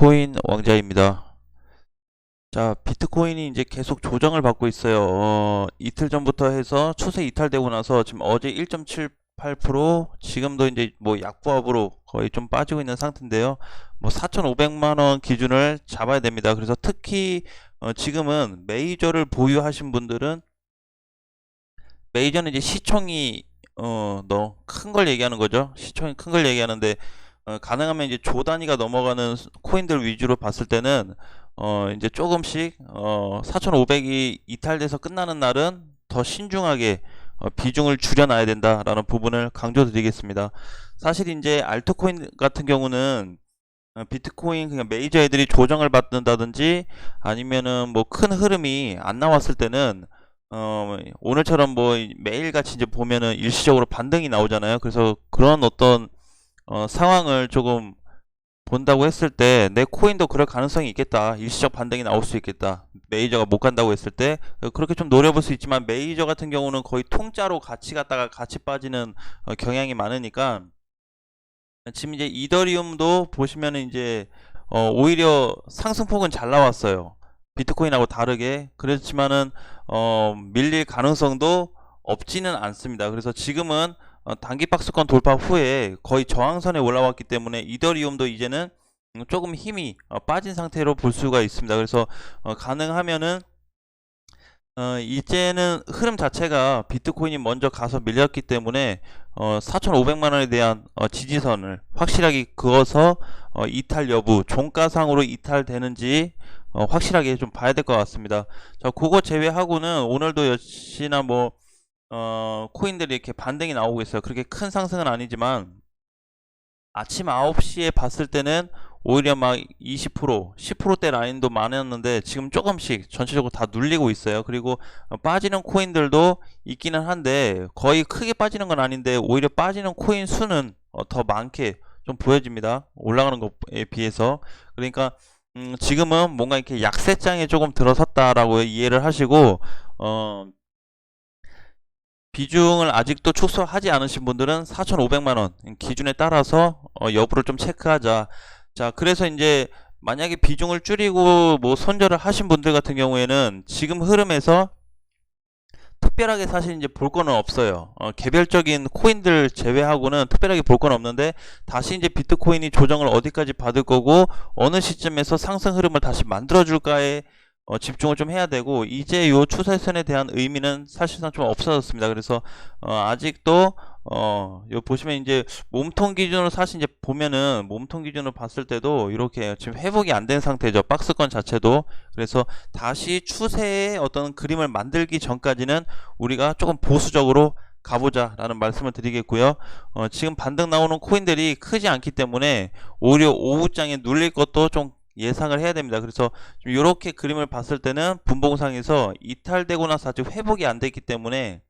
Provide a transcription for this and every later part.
비트코인 왕자입니다. 자, 비트코인이 이제 계속 조정을 받고 있어요. 어, 이틀 전부터 해서 추세 이탈되고 나서 지금 어제 1.78% 지금도 이제 뭐 약보합으로 거의 좀 빠지고 있는 상태인데요. 뭐 4,500만 원 기준을 잡아야 됩니다. 그래서 특히 어, 지금은 메이저를 보유하신 분들은 메이저는 이제 시총이 어, 너큰 걸 얘기하는 거죠. 시총이 큰 걸 얘기하는데 어, 가능하면 이제 조 단위가 넘어가는 스- 코인들 위주로 봤을 때는 어, 이제 조금씩 어, 4,500이 이탈돼서 끝나는 날은 더 신중하게 어, 비중을 줄여놔야 된다라는 부분을 강조드리겠습니다. 사실 이제 알트코인 같은 경우는 어, 비트코인 그냥 메이저 애들이 조정을 받는다든지 아니면은 뭐 큰 흐름이 안 나왔을 때는 어, 오늘처럼 뭐 매일같이 이제 보면은 일시적으로 반등이 나오잖아요. 그래서 그런 어떤 어, 상황을 조금 본다고 했을 때 내 코인도 그럴 가능성이 있겠다. 일시적 반등이 나올 수 있겠다. 메이저가 못 간다고 했을 때 어, 그렇게 좀 노려볼 수 있지만 메이저 같은 경우는 거의 통짜로 같이 갔다가 같이 빠지는 어, 경향이 많으니까 지금 이제 이더리움도 보시면은 이제 어, 오히려 상승폭은 잘 나왔어요. 비트코인하고 다르게 그렇지만은 어, 밀릴 가능성도 없지는 않습니다. 그래서 지금은 어, 단기 박스권 돌파 후에 거의 저항선에 올라왔기 때문에 이더리움도 이제는 음, 조금 힘이 어, 빠진 상태로 볼 수가 있습니다. 그래서 어, 가능하면은 어, 이제는 흐름 자체가 비트코인이 먼저 가서 밀렸기 때문에 어, 4,500만 원에 대한 어, 지지선을 확실하게 그어서 어, 이탈 여부, 종가상으로 이탈되는지 어, 확실하게 좀 봐야 될 것 같습니다. 자, 그거 제외하고는 오늘도 역시나 뭐 어, 코인들이 이렇게 반등이 나오고 있어요. 그렇게 큰 상승은 아니지만 아침 9시에 봤을 때는 오히려 막 20%, 10%대 라인도 많았는데 지금 조금씩 전체적으로 다 눌리고 있어요. 그리고 어, 빠지는 코인들도 있기는 한데 거의 크게 빠지는 건 아닌데 오히려 빠지는 코인 수는 어, 더 많게 좀 보여집니다. 올라가는 것에 비해서. 그러니까 음, 지금은 뭔가 이렇게 약세장에 조금 들어섰다라고 이해를 하시고 어, 비중을 아직도 축소하지 않으신 분들은 4,500만 원 기준에 따라서 어, 여부를 좀 체크하자. 자, 그래서 이제 만약에 비중을 줄이고 뭐 손절을 하신 분들 같은 경우에는 지금 흐름에서 특별하게 사실 이제 볼 거는 없어요. 어, 개별적인 코인들 제외하고는 특별하게 볼 건 없는데 다시 이제 비트코인이 조정을 어디까지 받을 거고 어느 시점에서 상승 흐름을 다시 만들어 줄까에 어, 집중을 좀 해야 되고 이제 요 추세선에 대한 의미는 사실상 좀 없어졌습니다. 그래서 어, 아직도 어, 요 보시면 이제 몸통 기준으로 사실 이제 보면은 몸통 기준으로 봤을 때도 이렇게 지금 회복이 안 된 상태죠. 박스권 자체도. 그래서 다시 추세의 어떤 그림을 만들기 전까지는 우리가 조금 보수적으로 가보자 라는 말씀을 드리겠고요. 어, 지금 반등 나오는 코인들이 크지 않기 때문에 오히려 오후장에 눌릴 것도 좀 예상을 해야 됩니다. 그래서 좀 이렇게 그림을 봤을 때는 분봉상에서 이탈되고 나서 아직 회복이 안 됐기 때문에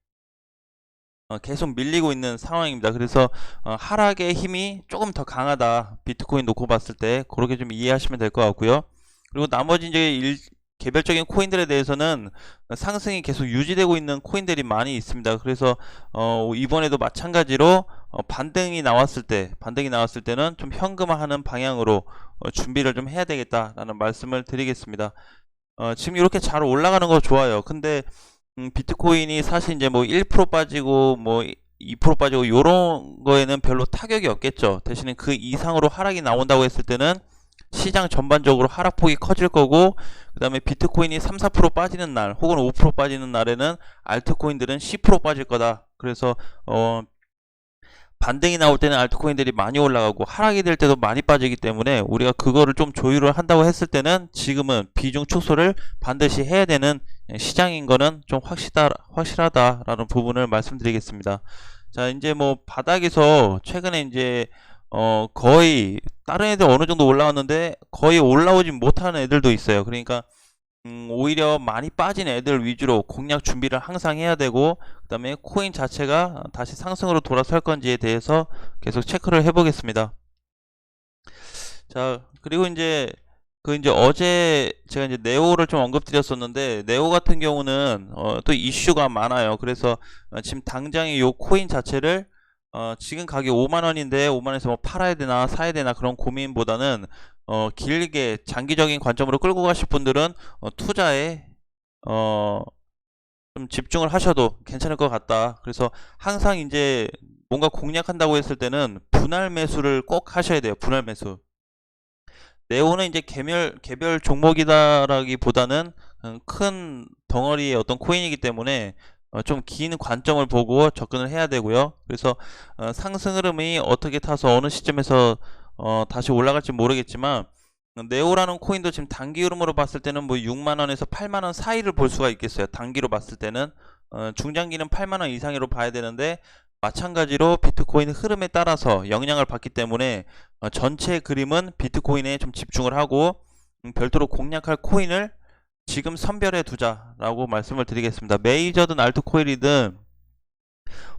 어, 계속 밀리고 있는 상황입니다. 그래서 어, 하락의 힘이 조금 더 강하다. 비트코인 놓고 봤을 때 그렇게 좀 이해하시면 될 것 같고요. 그리고 나머지 이제 일, 개별적인 코인들에 대해서는 상승이 계속 유지되고 있는 코인들이 많이 있습니다. 그래서 어, 이번에도 마찬가지로 어, 반등이 나왔을 때, 반등이 나왔을 때는 좀 현금화하는 방향으로 어, 준비를 좀 해야 되겠다라는 말씀을 드리겠습니다. 어, 지금 이렇게 잘 올라가는 거 좋아요. 근데 음, 비트코인이 사실 이제 뭐 1% 빠지고 뭐 2% 빠지고 요런 거에는 별로 타격이 없겠죠. 대신에 그 이상으로 하락이 나온다고 했을 때는 시장 전반적으로 하락폭이 커질 거고 그 다음에 비트코인이 3, 4% 빠지는 날 혹은 5% 빠지는 날에는 알트코인들은 10% 빠질 거다. 그래서 어 반등이 나올 때는 알트코인들이 많이 올라가고 하락이 될 때도 많이 빠지기 때문에 우리가 그거를 좀 조율을 한다고 했을 때는 지금은 비중 축소를 반드시 해야 되는 시장인 거는 좀 확실하, 확실하다라는 부분을 말씀드리겠습니다. 자, 이제 뭐 바닥에서 최근에 이제 어 거의 다른 애들 어느 정도 올라왔는데 거의 올라오지 못하는 애들도 있어요. 그러니까 음, 오히려 많이 빠진 애들 위주로 공략 준비를 항상 해야 되고 그 다음에 코인 자체가 다시 상승으로 돌아설 건지에 대해서 계속 체크를 해보겠습니다. 자, 그리고 이제 그 이제 어제 제가 이제 네오를 좀 언급드렸었는데 네오 같은 경우는 어, 또 이슈가 많아요. 그래서 어, 지금 당장에 요 코인 자체를 어, 지금 가격 5만 원인데 5만 원에서 뭐 팔아야 되나 사야 되나 그런 고민보다는 어, 길게 장기적인 관점으로 끌고 가실 분들은 어, 투자에 어, 좀 집중을 하셔도 괜찮을 것 같다. 그래서 항상 이제 뭔가 공략한다고 했을 때는 분할 매수를 꼭 하셔야 돼요. 분할 매수. 네오는 이제 개별 개별 종목이다라기보다는 음, 큰 덩어리의 어떤 코인이기 때문에 어, 좀긴 관점을 보고 접근을 해야 되고요. 그래서 어, 상승 흐름이 어떻게 타서 어느 시점에서 어, 다시 올라갈지 모르겠지만 어, 네오라는 코인도 지금 단기 흐름으로 봤을 때는 뭐 6만 원에서 8만 원 사이를 볼 수가 있겠어요. 단기로 봤을 때는 어, 중장기는 8만 원 이상으로 봐야 되는데 마찬가지로 비트코인 흐름에 따라서 영향을 받기 때문에 어, 전체 그림은 비트코인에 좀 집중을 하고 음, 별도로 공략할 코인을 지금 선별해 두자라고 말씀을 드리겠습니다. 메이저든 알트코인이든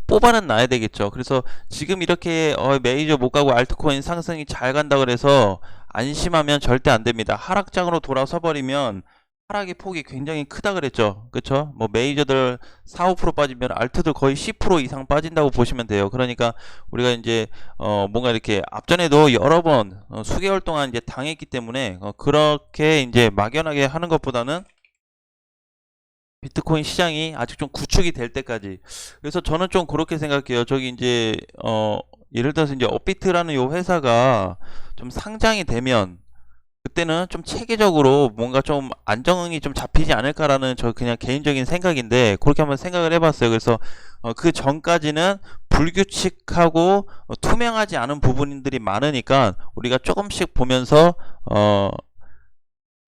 뽑아는 놔야 되겠죠. 그래서 지금 이렇게 어, 메이저 못 가고 알트코인 상승이 잘 간다 그래서 안심하면 절대 안 됩니다. 하락장으로 돌아서 버리면 하락의 폭이 굉장히 크다 그랬죠. 그쵸? 뭐 메이저들 4, 5% 빠지면 알트도 거의 10% 이상 빠진다고 보시면 돼요. 그러니까 우리가 이제 어 뭔가 이렇게 앞전에도 여러 번 어, 수개월 동안 이제 당했기 때문에 어 그렇게 이제 막연하게 하는 것보다는 비트코인 시장이 아직 좀 구축이 될 때까지 그래서 저는 좀 그렇게 생각해요. 저기 이제 어 예를 들어서 이제 업비트라는 요 회사가 좀 상장이 되면 그때는 좀 체계적으로 뭔가 좀 안정이 좀 잡히지 않을까라는 저 그냥 개인적인 생각인데 그렇게 한번 생각을 해봤어요. 그래서 어, 그 전까지는 불규칙하고 어, 투명하지 않은 부분들이 많으니까 우리가 조금씩 보면서 어,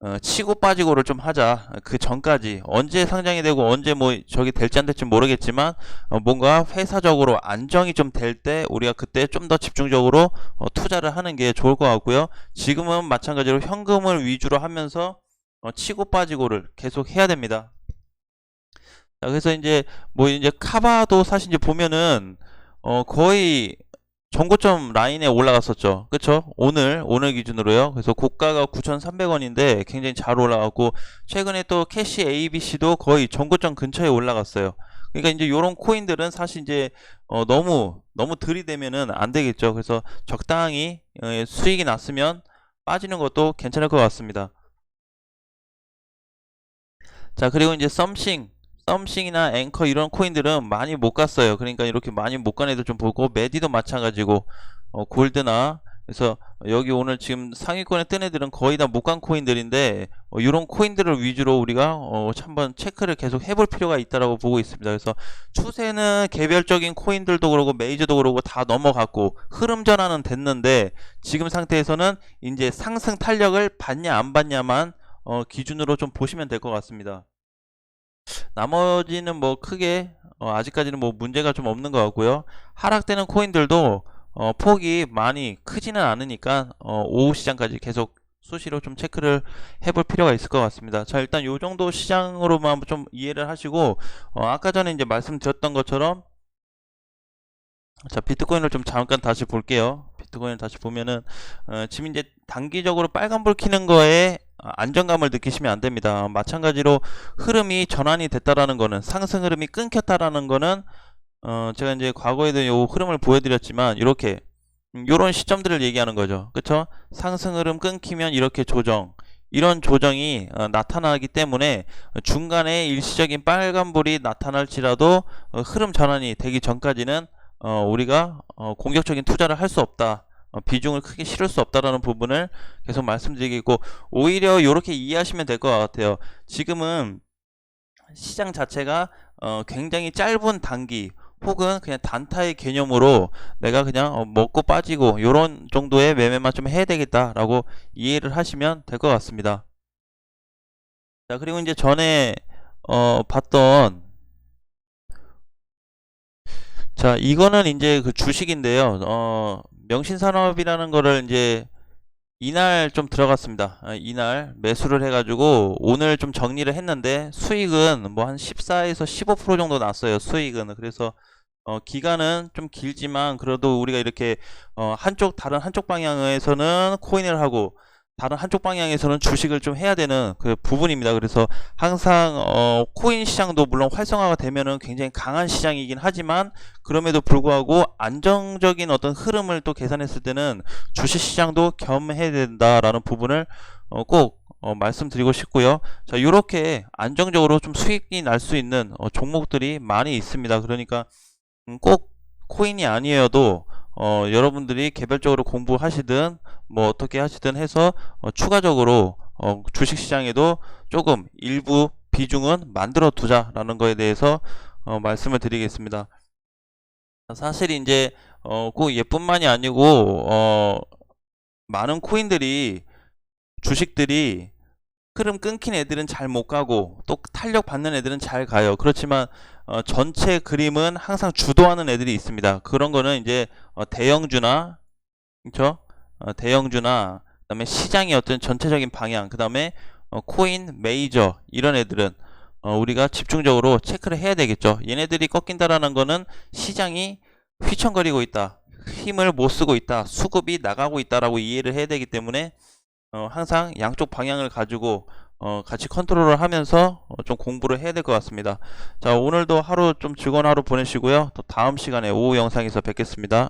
어, 치고 빠지고를 좀 하자. 그 전까지 언제 상장이 되고 언제 뭐 저기 될지 안 될지 모르겠지만 어, 뭔가 회사적으로 안정이 좀 될 때 우리가 그때 좀 더 집중적으로 어, 투자를 하는 게 좋을 것 같고요. 지금은 마찬가지로 현금을 위주로 하면서 어, 치고 빠지고를 계속 해야 됩니다. 자, 그래서 이제 뭐 이제 카바도 사실 이제 보면은 어 거의 전고점 라인에 올라갔었죠. 그쵸? 오늘, 오늘 기준으로요. 그래서 고가가 9,300원인데 굉장히 잘 올라갔고, 최근에 또 캐시 ABC도 거의 전고점 근처에 올라갔어요. 그러니까 이제 요런 코인들은 사실 이제 어, 너무, 너무 들이대면은 안 되겠죠. 그래서 적당히 어, 수익이 났으면 빠지는 것도 괜찮을 것 같습니다. 자, 그리고 이제 썸씽. 썸씽이나 앵커 이런 코인들은 많이 못 갔어요. 그러니까 이렇게 많이 못 간 애들 좀 보고 메디도 마찬가지고 어, 골드나 그래서 여기 오늘 지금 상위권에 뜬 애들은 거의 다 못 간 코인들인데 어, 이런 코인들을 위주로 우리가 어, 한번 체크를 계속 해볼 필요가 있다라고 보고 있습니다. 그래서 추세는 개별적인 코인들도 그러고 메이저도 그러고 다 넘어갔고 흐름 전환은 됐는데 지금 상태에서는 이제 상승 탄력을 받냐 안 받냐만 어, 기준으로 좀 보시면 될 것 같습니다. 나머지는 뭐 크게 어, 아직까지는 뭐 문제가 좀 없는 것 같고요. 하락되는 코인들도 어, 폭이 많이 크지는 않으니까 어, 오후 시장까지 계속 수시로 좀 체크를 해볼 필요가 있을 것 같습니다. 자 일단 요 정도 시장으로만 좀 이해를 하시고 어, 아까 전에 이제 말씀드렸던 것처럼 자 비트코인을 좀 잠깐 다시 볼게요. 비트코인을 다시 보면은 어, 지금 이제 단기적으로 빨간불 켜는 거에 안정감을 느끼시면 안 됩니다. 마찬가지로 흐름이 전환이 됐다라는 거는 상승 흐름이 끊겼다라는 거는 어 제가 이제 과거에도 요 흐름을 보여드렸지만 이렇게 요런 시점들을 얘기하는 거죠. 그쵸? 상승 흐름 끊기면 이렇게 조정 이런 조정이 어, 나타나기 때문에 중간에 일시적인 빨간불이 나타날지라도 어, 흐름 전환이 되기 전까지는 어, 우리가 어, 공격적인 투자를 할 수 없다. 어, 비중을 크게 실을 수 없다라는 부분을 계속 말씀드리고 오히려 이렇게 이해하시면 될 것 같아요. 지금은 시장 자체가 어, 굉장히 짧은 단기 혹은 그냥 단타의 개념으로 내가 그냥 어, 먹고 빠지고 이런 정도의 매매만 좀 해야 되겠다라고 이해를 하시면 될 것 같습니다. 자 그리고 이제 전에 어, 봤던 자 이거는 이제 그 주식인데요. 어, 명신산업이라는 거를 이제 이날 좀 들어갔습니다. 아, 이날 매수를 해가지고 오늘 좀 정리를 했는데 수익은 뭐 한 14에서 15% 정도 났어요. 수익은 그래서 어, 기간은 좀 길지만 그래도 우리가 이렇게 어, 한쪽 다른 한쪽 방향에서는 코인을 하고 다른 한쪽 방향에서는 주식을 좀 해야 되는 그 부분입니다. 그래서 항상 어, 코인 시장도 물론 활성화가 되면은 굉장히 강한 시장이긴 하지만 그럼에도 불구하고 안정적인 어떤 흐름을 또 계산했을 때는 주식 시장도 겸해야 된다라는 부분을 어, 꼭 어, 말씀드리고 싶고요. 자, 이렇게 안정적으로 좀 수익이 날 수 있는 어, 종목들이 많이 있습니다. 그러니까 음, 꼭 코인이 아니어도 어, 여러분들이 개별적으로 공부하시든 뭐 어떻게 하시든 해서 어, 추가적으로 어, 주식 시장에도 조금 일부 비중은 만들어 두자라는 거에 대해서 어, 말씀을 드리겠습니다. 사실 이제 어, 꼭 얘뿐만이 아니고 어, 많은 코인들이 주식들이 흐름 끊긴 애들은 잘 못 가고 또 탄력 받는 애들은 잘 가요. 그렇지만 어, 전체 그림은 항상 주도하는 애들이 있습니다. 그런 거는 이제 어, 대형주나 그렇죠? 어, 대형주나 그다음에 시장의 어떤 전체적인 방향, 그다음에 어, 코인 메이저 이런 애들은 어, 우리가 집중적으로 체크를 해야 되겠죠. 얘네들이 꺾인다라는 거는 시장이 휘청거리고 있다. 힘을 못 쓰고 있다. 수급이 나가고 있다라고 이해를 해야 되기 때문에 어, 항상 양쪽 방향을 가지고 어, 같이 컨트롤을 하면서 어, 좀 공부를 해야 될 것 같습니다. 자, 오늘도 하루 좀 즐거운 하루 보내시고요. 또 다음 시간에 오후 영상에서 뵙겠습니다.